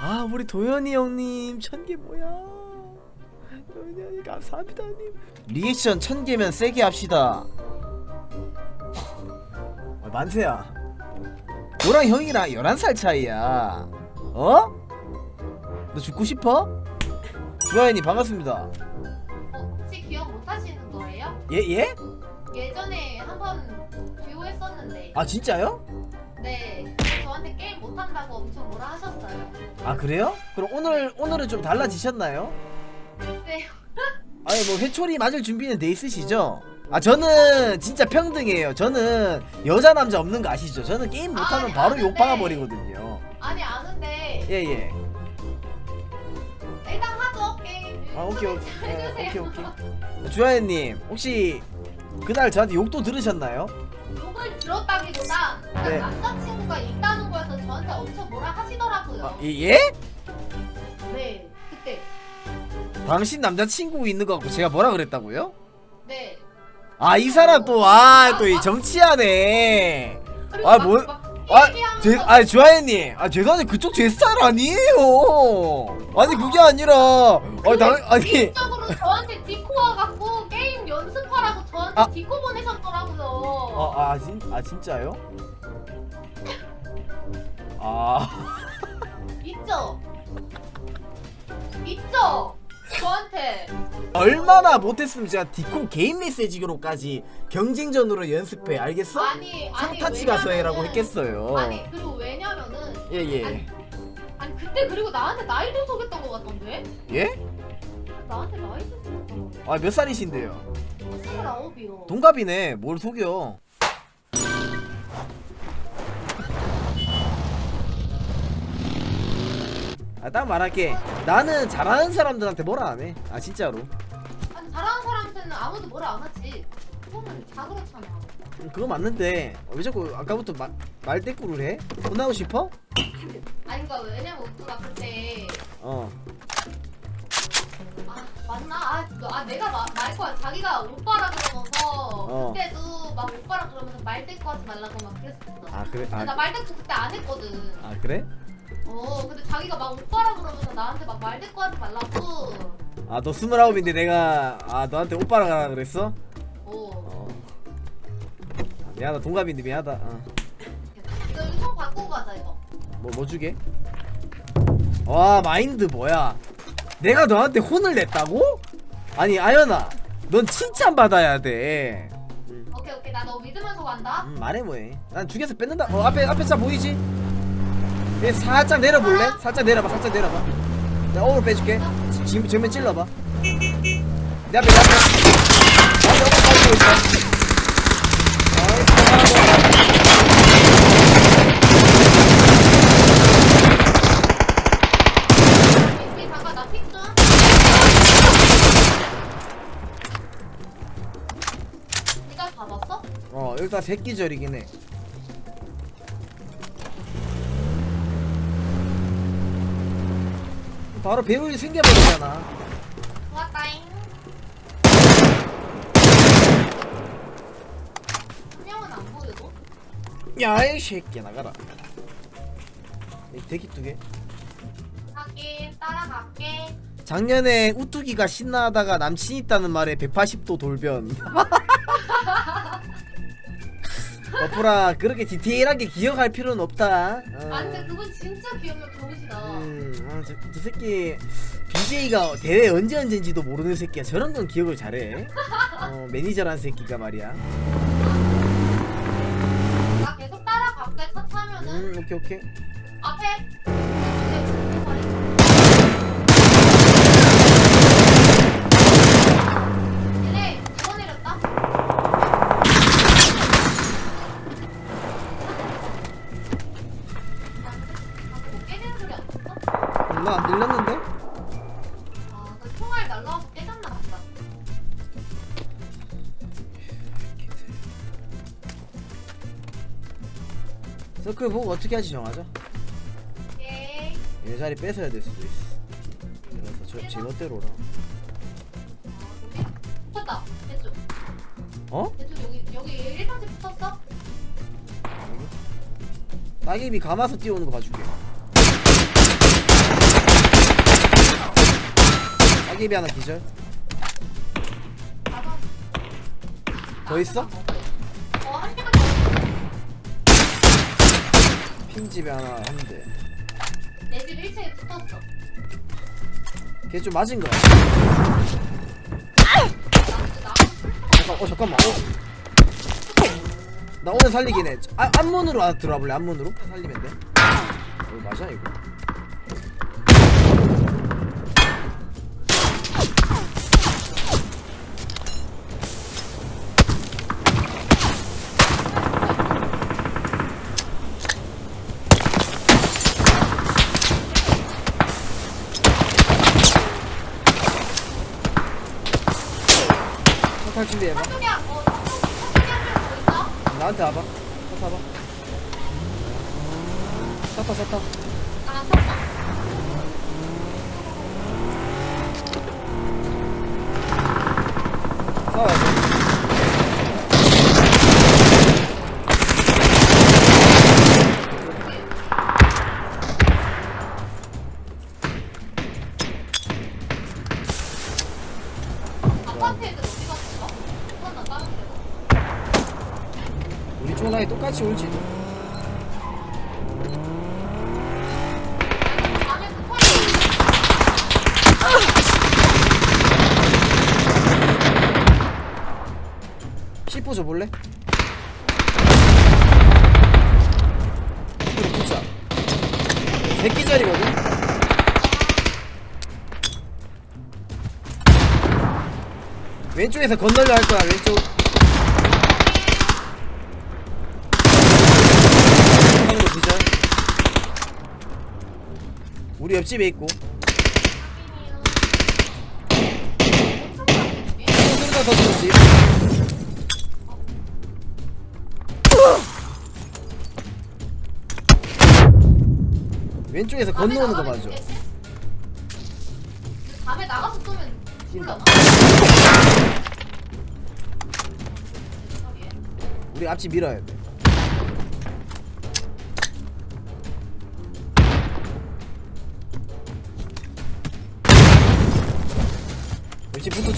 아 우리 도현이 형님 천개 뭐야? 도현이 형님 감사합니다 형님. 리액션 천 개면 세게 합시다. 아, 만세야. 너랑 형이랑 11살 차이야. 어? 너 죽고 싶어? 주하연이 반갑습니다 예? 예? 예전에 한번 듀오 했었는데 아 진짜요? 네 저한테 게임 못 한다고 엄청 뭐라 하셨어요. 아 그래요? 그럼 오늘 오늘은 좀 달라지셨나요? 글쎄요. 아니 뭐 회초리 맞을 준비는 돼 있으시죠? 아 저는 진짜 평등해요. 저는 여자 남자 없는 거 아시죠? 저는 게임 못하면 아니, 바로 아는데. 욕 박아 버리거든요. 아니 아는데 예예. 아 오케이 오케이 해주세요. 오케이 오케이. 주하연님 혹시 그날 저한테 욕도 들으셨나요? 욕을 들었다기보다 그냥 네. 남자친구가 있다는 거에서 저한테 엄청 뭐라 하시더라고요. 아, 예? 예? 네 그때 당신 남자친구 있는 거 같고 제가 뭐라 그랬다고요? 네. 아 이 사람 또 아 또 이 정치하네. 그리고 아, 막- 뭐- 막 아, 제, 아, 주하연님, 아, 죄송한데 그쪽 제 스타일 아니에요. 아니 그게 아니라, 아니 당, 아니, 개인적으로 저한테 디코 와갖고 게임 연습하라고 저한테 아. 디코 보내셨더라고요. 아, 아, 진, 아 진짜요? 아, 있죠? 있죠? 저한테 얼마나 못했으면 제가 디코 개인 메시지로까지 경쟁전으로 연습해, 알겠어? 아니 아니 상타치 가서 해라고 왜냐면은- 했겠어요. 아니 그리고 왜냐면은 예, 예, 아니, 아니 그때 그리고 나한테 나이도 속였던 것 같던데? 예? 나한테 나이도 속였던 거 아, 몇 살이신데요? 스물아홉이요 동갑이네, 뭘 속여? 아, 딱 말할게. 나는 잘하는 사람들한테 뭐라 안 해. 아, 진짜로. 아니 잘하는 사람한테는 아무도 뭐라 안 하지 그거는 다 그렇잖아 음, 그거 맞는데 왜 자꾸 아까부터 마, 말대꾸를 해? 혼나고 싶어? 아니 그니까 왜냐면 오빠가 그때 어. 아 맞나? 아, 너, 아 내가 마, 말 거야 자기가 오빠라 그러면서 어. 그때도 막 오빠라 그러면서 말대꾸 하지 말라고 막 그랬었어 아 그래? 근데 나 아, 말대꾸 그때 안 했거든 아 그래? 어 근데 자기가 막 오빠라 그러면서 나한테 막 말대꾸 하지 말라고 아 너 스물아홉인데 내가 아 너한테 오빠라 가라 그랬어? 어 어. 아, 미안하다 동갑인데 미안하다. 어. 이거 이거 총 바꾸고 가자 이거 뭐, 뭐 주게? 와 마인드 뭐야? 내가 너한테 혼을 냈다고? 아니 아연아, 넌 칭찬 받아야 돼. 음, 오케이 오케이 나 너 믿으면서 간다 음, 말해 뭐해? 난 죽여서 뺏는다. 어 앞에 앞에 차 보이지? 얘 살짝 내려볼래? 살짝 내려봐, 살짝 내려봐. 내가 오늘 빼줄게. 지- 지금 정면 찔러봐. 내 앞에 내 앞에. 나한테 오빠 가지고 있어. 나이스? 어 일단 새끼절이긴 해. 바로 배우이 생겨버리잖아. 좋았다잉 한 명은 안 보여도? 야이 새끼 나가라. 이 대기 두 개. 하긴 따라갈게 작년에 우뚜기가 신나하다가 남친 있다는 말에 180도 돌변. 어프라 그렇게 디테일하게 기억할 필요는 없다. 어. 아 근데 그건 진짜 기억력 좋으시다 음, 아, 저, 저 새끼 BJ가 대회 언제 언제인지도 모르는 새끼야. 저런 건 기억을 잘해. 어, 매니저란 새끼가 말이야. 나 계속 따라갈게 차 타면은 음, 오케이 오케이. 앞에 네, 머리. 서클 보고 어떻게 하지 정하자. 오케이. 이 자리 뺏어야 될 수도 있어. 그래서 저, 제 멋대로라. 아? 쳤다. 됐죠? 어? 대충 여기 여기 1번지 붙었어? 따개비 감아서 뛰어오는 거 봐줄게 따개비 하나 기절. 더 있어? 핑집에 하나 한대 내 집 1층에 붙었어. 걔 좀 맞은 거 같아. 나 잠깐 어 잠깐만. 어. 나 오늘 살리긴 해. 아, 앞문으로 아, 들어와 볼래? 앞문으로? 살리면 돼? 이거 맞아 이거 탈 준비해봐. 나한테 와봐 차 타봐 차 타, 차 타. 우리 쪽라이 똑같이 올지도 안에 붙어 C4 줘볼래? 이거 붙자 새끼자리거든? 왼쪽에서 건널려 할 거야 왼쪽 하는 거 기절 우리 옆집에 있고. 왼쪽에서 건너오는 거 맞아 밤에 나가서 쏘면 뛴다. 굴러나? 우리 앞집 밀어야 돼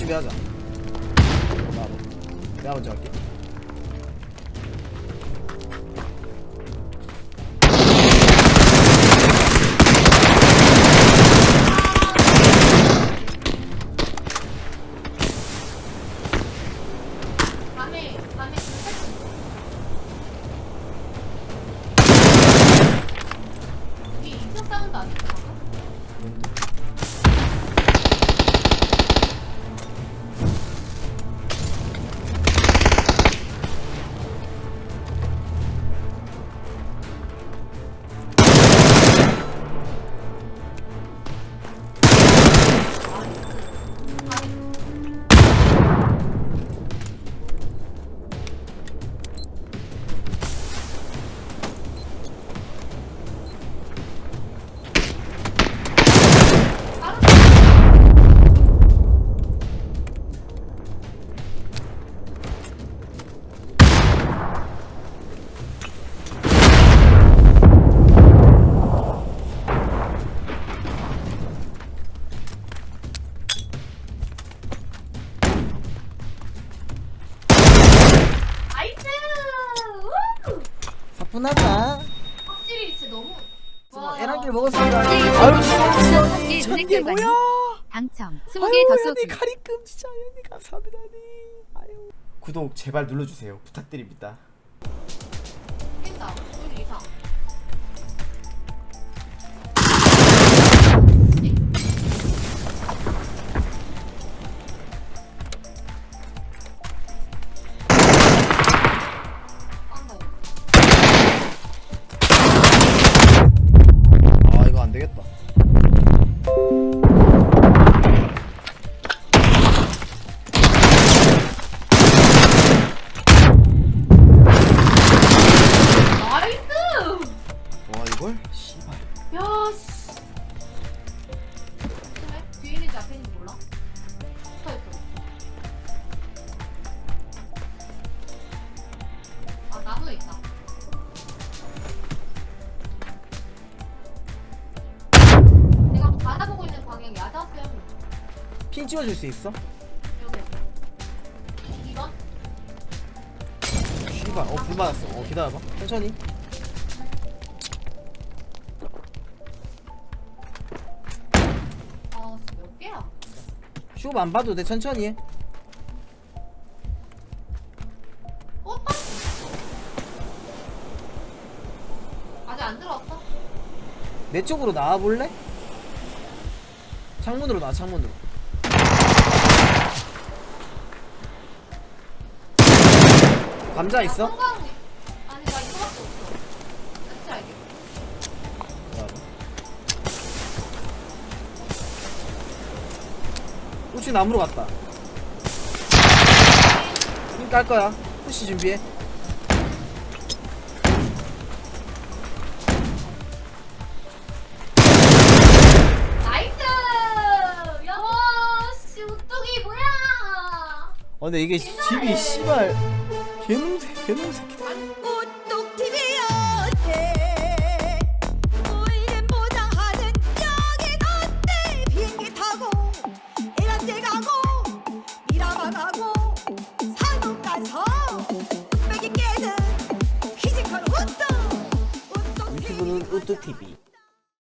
준비하자. 나와봐 내가 먼저 할게 확실히 진짜 너무 와. 에란길 먹었습니다. 네, 아유 천개 눈의 뭐야? 당첨. 아유 20개 더 연니 쏘기 가리끔 진짜 연니 감사합니다 연니. 아유. 구독 제발 눌러주세요. 부탁드립니다. 깐다. 핀 찍어줄 수 있어? 여기. 2번? 씨발 어불 맞았어 어 기다려봐 천천히 아, 몇 개야? 슈안 봐도 돼 천천히 해 어, 딱. 아직 안 들어왔어? 내 쪽으로 나와볼래? 창문으로 나와 창문으로 감자 있어? 아니, 나 이거밖에 없어. 같이 알게. 우측 나무로 갔다 힘깔 거야 푸시 준비해 나이스! 야, 와, 씨, 우뚝이 뭐야? 어 근데 이게 집이 씨발 개놈새 개놈새 우뚝